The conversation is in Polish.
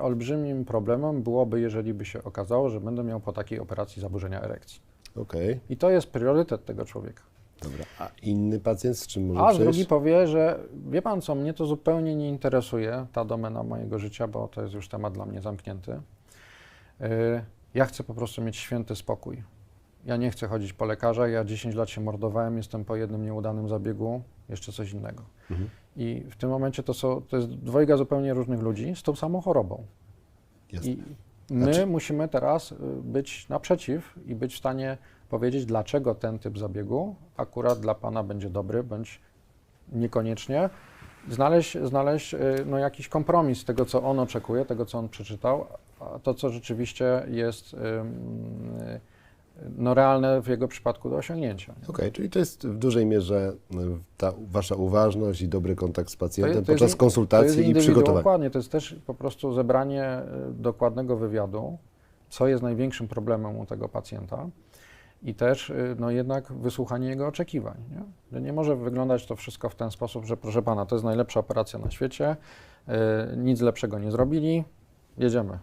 Olbrzymim problemem byłoby, jeżeli by się okazało, że będę miał po takiej operacji zaburzenia erekcji. Okej, I to jest priorytet tego człowieka. dobra. A inny pacjent z czym może A przyjść? drugi powie, że wie pan co, mnie to zupełnie nie interesuje, ta domena mojego życia, bo to jest już temat dla mnie zamknięty. Yy, Ja chcę po prostu mieć święty spokój. Ja nie chcę chodzić po lekarzach, ja 10 lat się mordowałem, jestem po jednym nieudanym zabiegu, jeszcze coś innego. Mhm. I w tym momencie to, są, to jest dwojga zupełnie różnych ludzi z tą samą chorobą. Jasne. I my Znaczy- musimy teraz y, być naprzeciw i być w stanie powiedzieć, dlaczego ten typ zabiegu akurat dla Pana będzie dobry, bądź niekoniecznie. Znaleźć, znaleźć y, no, jakiś kompromis tego, co on oczekuje, tego, co on przeczytał, a to, co rzeczywiście jest ym, y, no, realne w jego przypadku do osiągnięcia. Okej, czyli to jest w dużej mierze y, ta wasza uważność i dobry kontakt z pacjentem To to jest podczas to konsultacji jest i przygotowania. Dokładnie, to jest też po prostu zebranie y, dokładnego wywiadu, co jest największym problemem u tego pacjenta i też y, no jednak wysłuchanie jego oczekiwań. Nie? Nie może wyglądać to wszystko w ten sposób, że proszę pana, to jest najlepsza operacja na świecie, nic lepszego nie zrobili, jedziemy.